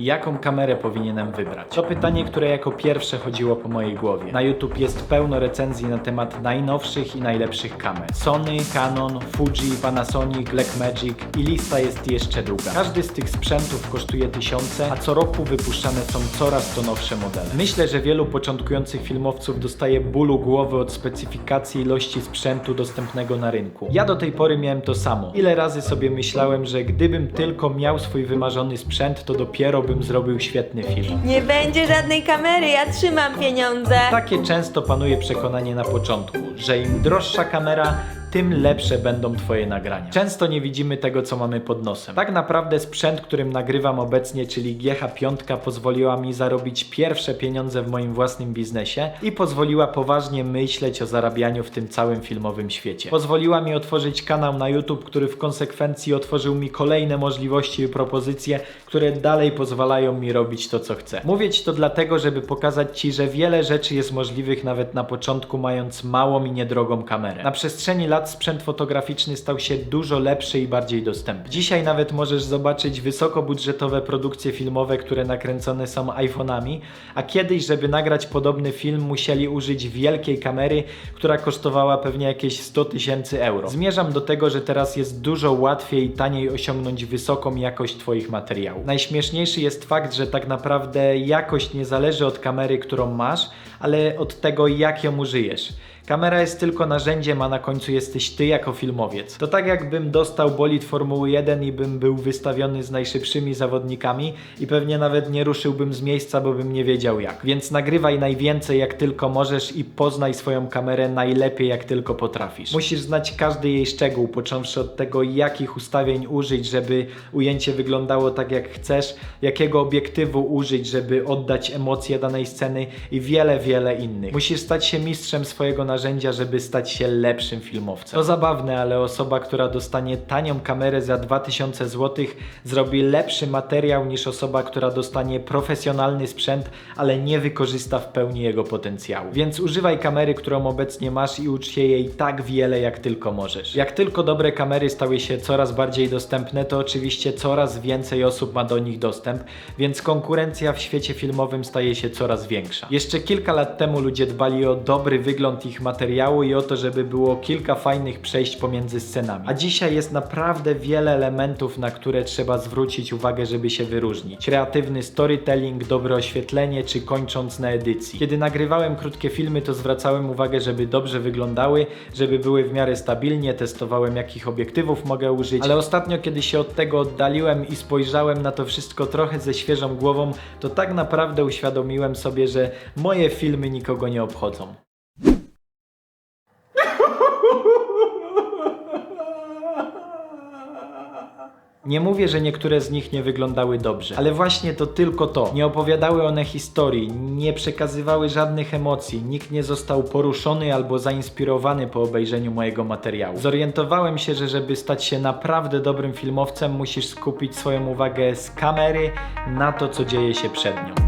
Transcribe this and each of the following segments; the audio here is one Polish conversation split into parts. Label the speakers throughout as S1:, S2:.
S1: Jaką kamerę powinienem wybrać? To pytanie, które jako pierwsze chodziło po mojej głowie. Na YouTube jest pełno recenzji na temat najnowszych i najlepszych kamer. Sony, Canon, Fuji, Panasonic, Blackmagic i lista jest jeszcze długa. Każdy z tych sprzętów kosztuje tysiące, a co roku wypuszczane są coraz to nowsze modele. Myślę, że wielu początkujących filmowców dostaje bólu głowy od specyfikacji ilości sprzętu dostępnego na rynku. Ja do tej pory miałem to samo. Ile razy sobie myślałem, że gdybym tylko miał swój wymarzony sprzęt, to dopiero bym zrobił świetny film.
S2: Nie będzie żadnej kamery, ja trzymam pieniądze.
S1: Takie często panuje przekonanie na początku, że im droższa kamera, tym lepsze będą Twoje nagrania. Często nie widzimy tego, co mamy pod nosem. Tak naprawdę sprzęt, którym nagrywam obecnie, czyli GH5, pozwoliła mi zarobić pierwsze pieniądze w moim własnym biznesie i pozwoliła poważnie myśleć o zarabianiu w tym całym filmowym świecie. Pozwoliła mi otworzyć kanał na YouTube, który w konsekwencji otworzył mi kolejne możliwości i propozycje, które dalej pozwalają mi robić to, co chcę. Mówię Ci to dlatego, żeby pokazać Ci, że wiele rzeczy jest możliwych nawet na początku, mając małą i niedrogą kamerę. Na przestrzeni lat sprzęt fotograficzny stał się dużo lepszy i bardziej dostępny. Dzisiaj nawet możesz zobaczyć wysokobudżetowe produkcje filmowe, które nakręcone są iPhone'ami, a kiedyś, żeby nagrać podobny film, musieli użyć wielkiej kamery, która kosztowała pewnie jakieś 100 tysięcy euro. Zmierzam do tego, że teraz jest dużo łatwiej i taniej osiągnąć wysoką jakość Twoich materiałów. Najśmieszniejszy jest fakt, że tak naprawdę jakość nie zależy od kamery, którą masz, ale od tego, jak ją użyjesz. Kamera jest tylko narzędziem, a na końcu jesteś ty jako filmowiec. To tak jakbym dostał bolid Formuły 1 i bym był wystawiony z najszybszymi zawodnikami i pewnie nawet nie ruszyłbym z miejsca, bo bym nie wiedział jak. Więc nagrywaj najwięcej jak tylko możesz i poznaj swoją kamerę najlepiej jak tylko potrafisz. Musisz znać każdy jej szczegół, począwszy od tego jakich ustawień użyć, żeby ujęcie wyglądało tak jak chcesz, jakiego obiektywu użyć, żeby oddać emocje danej sceny i wiele, wiele innych. Musisz stać się mistrzem swojego narzędzia, żeby stać się lepszym filmowcem. To zabawne, ale osoba, która dostanie tanią kamerę za 2000 zł, zrobi lepszy materiał niż osoba, która dostanie profesjonalny sprzęt, ale nie wykorzysta w pełni jego potencjału. Więc używaj kamery, którą obecnie masz i ucz się jej tak wiele, jak tylko możesz. Jak tylko dobre kamery stały się coraz bardziej dostępne, to oczywiście coraz więcej osób ma do nich dostęp, więc konkurencja w świecie filmowym staje się coraz większa. Jeszcze kilka lat temu ludzie dbali o dobry wygląd ich materiału i o to, żeby było kilka fajnych przejść pomiędzy scenami. A dzisiaj jest naprawdę wiele elementów, na które trzeba zwrócić uwagę, żeby się wyróżnić. Kreatywny storytelling, dobre oświetlenie, czy kończąc na edycji. Kiedy nagrywałem krótkie filmy, to zwracałem uwagę, żeby dobrze wyglądały, żeby były w miarę stabilnie, testowałem jakich obiektywów mogę użyć, ale ostatnio, kiedy się od tego oddaliłem i spojrzałem na to wszystko trochę ze świeżą głową, to tak naprawdę uświadomiłem sobie, że moje filmy nikogo nie obchodzą. Nie mówię, że niektóre z nich nie wyglądały dobrze, ale właśnie to tylko to. Nie opowiadały one historii, nie przekazywały żadnych emocji, nikt nie został poruszony albo zainspirowany po obejrzeniu mojego materiału. Zorientowałem się, że żeby stać się naprawdę dobrym filmowcem, musisz skupić swoją uwagę z kamery na to, co dzieje się przed nią.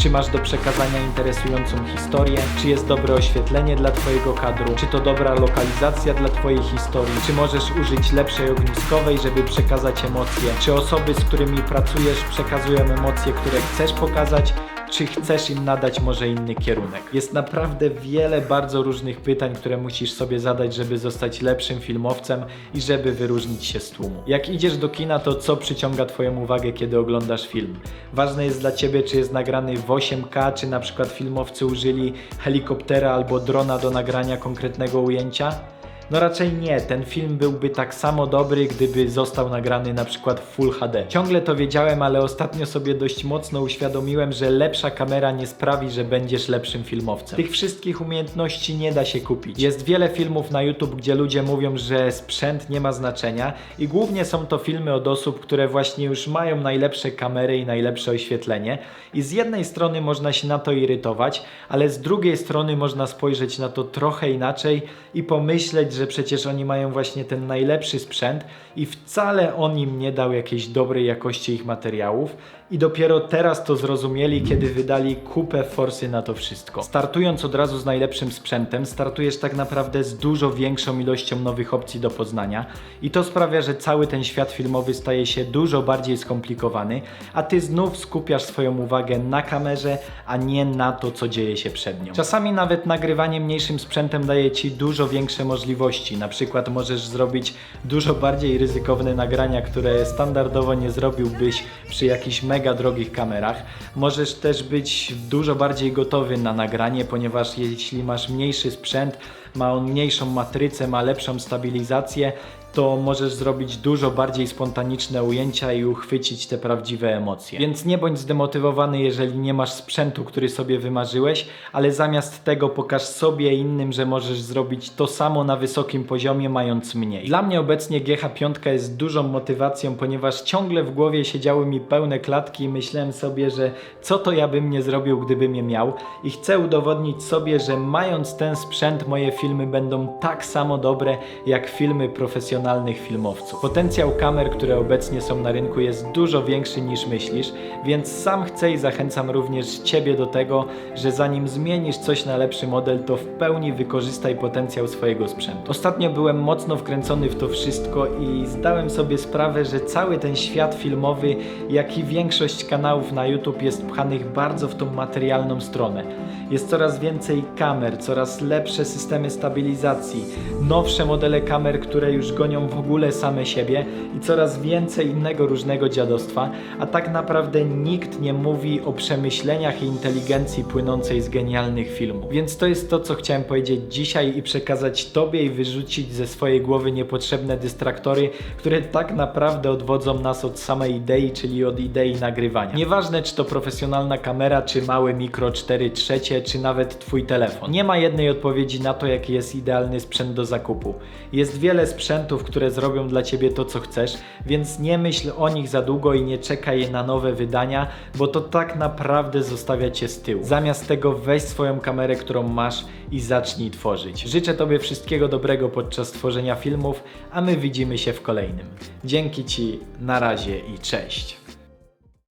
S1: Czy masz do przekazania interesującą historię? Czy jest dobre oświetlenie dla Twojego kadru? Czy to dobra lokalizacja dla Twojej historii? Czy możesz użyć lepszej ogniskowej, żeby przekazać emocje? Czy osoby, z którymi pracujesz, przekazują emocje, które chcesz pokazać? Czy chcesz im nadać może inny kierunek? Jest naprawdę wiele bardzo różnych pytań, które musisz sobie zadać, żeby zostać lepszym filmowcem i żeby wyróżnić się z tłumu. Jak idziesz do kina, to co przyciąga Twoją uwagę, kiedy oglądasz film? Ważne jest dla Ciebie, czy jest nagrany w 8K, czy na przykład filmowcy użyli helikoptera albo drona do nagrania konkretnego ujęcia? No raczej nie, ten film byłby tak samo dobry, gdyby został nagrany na przykład w Full HD. Ciągle to wiedziałem, ale ostatnio sobie dość mocno uświadomiłem, że lepsza kamera nie sprawi, że będziesz lepszym filmowcem. Tych wszystkich umiejętności nie da się kupić. Jest wiele filmów na YouTube, gdzie ludzie mówią, że sprzęt nie ma znaczenia i głównie są to filmy od osób, które właśnie już mają najlepsze kamery i najlepsze oświetlenie. I z jednej strony można się na to irytować, ale z drugiej strony można spojrzeć na to trochę inaczej i pomyśleć, że przecież oni mają właśnie ten najlepszy sprzęt i wcale on im nie dał jakiejś dobrej jakości ich materiałów. I dopiero teraz to zrozumieli, kiedy wydali kupę forsy na to wszystko. Startując od razu z najlepszym sprzętem, startujesz tak naprawdę z dużo większą ilością nowych opcji do poznania i to sprawia, że cały ten świat filmowy staje się dużo bardziej skomplikowany, a ty znów skupiasz swoją uwagę na kamerze, a nie na to, co dzieje się przed nią. Czasami nawet nagrywanie mniejszym sprzętem daje ci dużo większe możliwości. Na przykład możesz zrobić dużo bardziej ryzykowne nagrania, które standardowo nie zrobiłbyś przy jakichś mega drogich kamerach. Możesz też być dużo bardziej gotowy na nagranie, ponieważ jeśli masz mniejszy sprzęt, ma on mniejszą matrycę, ma lepszą stabilizację, to możesz zrobić dużo bardziej spontaniczne ujęcia i uchwycić te prawdziwe emocje. Więc nie bądź zdemotywowany, jeżeli nie masz sprzętu, który sobie wymarzyłeś, ale zamiast tego pokaż sobie innym, że możesz zrobić to samo na wysokim poziomie, mając mniej. Dla mnie obecnie GH5 jest dużą motywacją, ponieważ ciągle w głowie siedziały mi pełne klatki i myślałem sobie, że co to ja bym nie zrobił, gdybym je miał i chcę udowodnić sobie, że mając ten sprzęt, moje filmy będą tak samo dobre jak filmy profesjonalnych filmowców. Potencjał kamer, które obecnie są na rynku jest dużo większy niż myślisz, więc sam chcę i zachęcam również Ciebie do tego, że zanim zmienisz coś na lepszy model, to w pełni wykorzystaj potencjał swojego sprzętu. Ostatnio byłem mocno wkręcony w to wszystko i zdałem sobie sprawę, że cały ten świat filmowy, jak i większość kanałów na YouTube jest pchanych bardzo w tą materialną stronę. Jest coraz więcej kamer, coraz lepsze systemy stabilizacji, nowsze modele kamer, które już gonią w ogóle same siebie i coraz więcej innego różnego dziadostwa, a tak naprawdę nikt nie mówi o przemyśleniach i inteligencji płynącej z genialnych filmów. Więc to jest to, co chciałem powiedzieć dzisiaj i przekazać Tobie i wyrzucić ze swojej głowy niepotrzebne dystraktory, które tak naprawdę odwodzą nas od samej idei, czyli od idei nagrywania. Nieważne, czy to profesjonalna kamera, czy małe mikro 4 trzecie, czy nawet Twój telefon. Nie ma jednej odpowiedzi na to, jaki jest idealny sprzęt do zakupu. Jest wiele sprzętów, które zrobią dla Ciebie to, co chcesz, więc nie myśl o nich za długo i nie czekaj na nowe wydania, bo to tak naprawdę zostawia Cię z tyłu. Zamiast tego weź swoją kamerę, którą masz i zacznij tworzyć. Życzę Tobie wszystkiego dobrego podczas tworzenia filmów, a my widzimy się w kolejnym. Dzięki Ci, na razie i cześć.